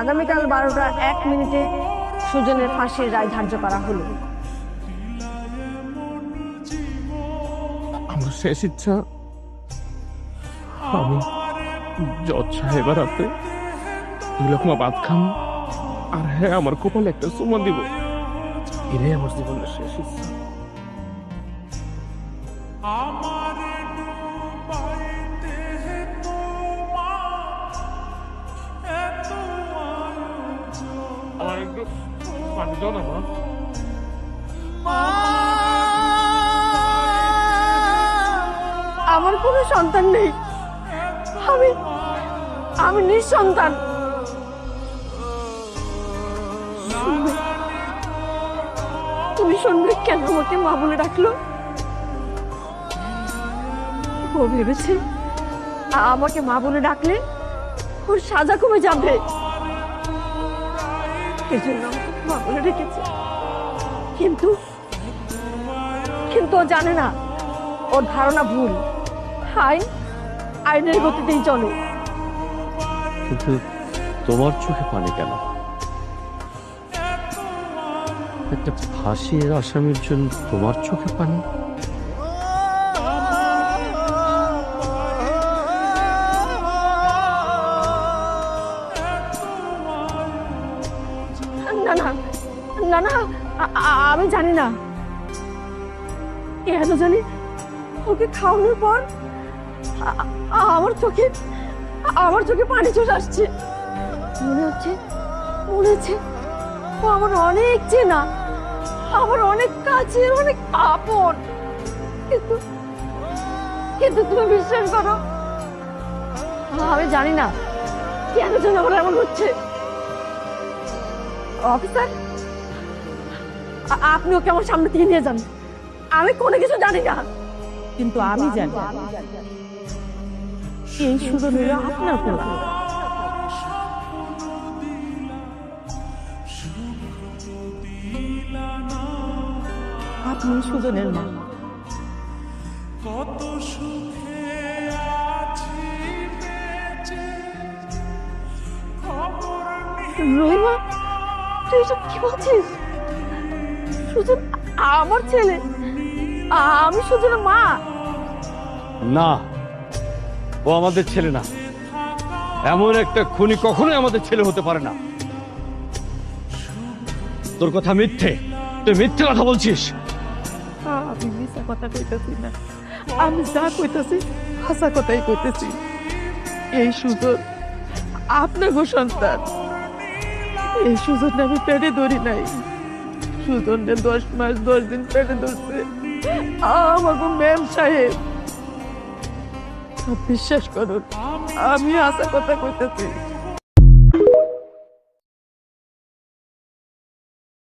আগামীকাল বারোটা এক মিনিটে সুজনের ফাঁসির রায় ধার্য করা হলো। আমার শেষ ইচ্ছা, আমি জজ সাহেবের হাতে দুই ভাত খাম, আর হ্যাঁ আমার কপালে একটা সুমন দিব। এটাই আমার জীবনের শেষ ইচ্ছা। একটু পানি দাও না, মা। আমার কোনো সন্তান নেই। আমি আমি নিঃসন্তান? তুমি শুনবে কেন আমাকে মা বলে ডাকলো? ও ভেবেছে আমাকে মা বলে ডাকলে ওর সাজা কমে যাবে। কিন্তু কিন্তু ও জানে না, ওর ধারণা ভুল। আইন, আইনের গতিতেই চলে। কিন্তু তোমার চোখে পানি কেন? একটা ফাঁসির আসামির জন্য তোমার চোখে পানি? না না আমি জানি না। কেন জানি? ওকে খাওয়ানোর পর আমার চোখে আমার চোখে পানি চলে আসছে। মনে হচ্ছে মনে হচ্ছে ও আমার অনেক চেনা, আমার অনেক কাছে অনেক আপন। কিন্তু কিন্তু তুমি বিশ্বাস করো, আমি জানি না কেন যেন আমার এমন হচ্ছে। অফিসার? আপনি ওকে আমার সামনে থেকে নিয়ে যান। আমি কোনো কিছু জানি না। কিন্তু আমি জানি। এই হলো আপনার পোলা আপনি সুজনের মা রহিমা তুই এসব কি বলছিস? সুজন আমার ছেলে। আমি সুজনের মা। না ও আমাদের ছেলে না। এমন একটা খুনি কখনোই আমাদের ছেলে হতে পারে না। তোর কথা মিথ্যে। তুই মিথ্যে কথা বলছিস। আমি মিশা কথা কইতেছি না। আমি যা কইতেছি হাসা কথাই কইতেছি। এই সুযোগ আপনার সন্তান। এই সুজনে আমি পেটে ধরি নাই। সুজনে দশ মাস, দশ দিন পেটে ধরছে। আমাকে ম্যাম সাহেব, বিশ্বাস করুন, আমি আশা কথা কইতেছি।